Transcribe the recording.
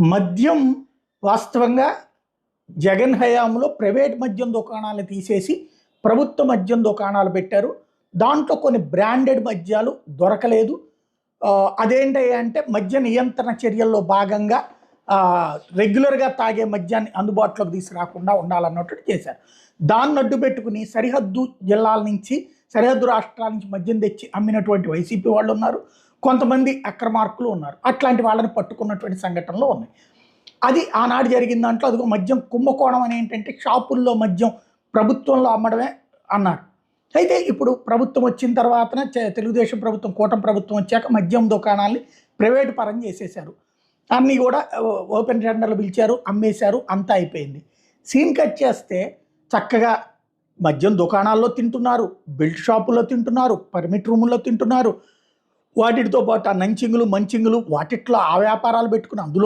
మద్యం వాస్తవంగా జగన్ హయాంలో ప్రైవేట్ మద్యం దుకాణాలు తీసేసి ప్రభుత్వ మద్యం దుకాణాలు పెట్టారు. దాంట్లో కొన్ని బ్రాండెడ్ మద్యాలు దొరకలేదు. ఆ, అంటే మద్య నియంత్రణ చర్యల్లో భాగంగా రెగ్యులర్గా తాగే మద్యాన్ని అందుబాటులోకి తీసుకురాకుండా ఉండాలన్నట్టు చేశారు. దాన్ని అడ్డు పెట్టుకుని సరిహద్దు జిల్లాల నుంచి సరిహద్దు రాష్ట్రాల నుంచి మద్యం తెచ్చి అమ్మినటువంటి వైసీపీ వాళ్ళు ఉన్నారు. కొంతమంది అక్రమార్కులు ఉన్నారు. అట్లాంటి వాళ్ళని పట్టుకున్నటువంటి సంఘటనలు ఉన్నాయి. అది ఆనాడు జరిగిన దాంట్లో అదిగో మద్యం కుంభకోణం అని ఏంటంటే షాపుల్లో మద్యం ప్రభుత్వంలో అమ్మడమే అన్నారు. అయితే ఇప్పుడు ప్రభుత్వం వచ్చిన తర్వాతన తెలుగుదేశం ప్రభుత్వం కూటమి ప్రభుత్వం వచ్చాక మద్యం దుకాణాల్ని ప్రైవేట్ పరం చేసేశారు. అన్నీ కూడా ఓపెన్ టెండర్లు పిలిచారు అమ్మేశారు అంతా అయిపోయింది. సీన్ కట్ చేస్తే చక్కగా మద్యం దుకాణాల్లో తింటున్నారు బెల్ట్ షాపుల్లో తింటున్నారు పర్మిట్ రూముల్లో తింటున్నారు వాటితో పాటు ఆ నంచింగులు మంచింగులు వాటిట్లో ఆ వ్యాపారాలు పెట్టుకుని అందులో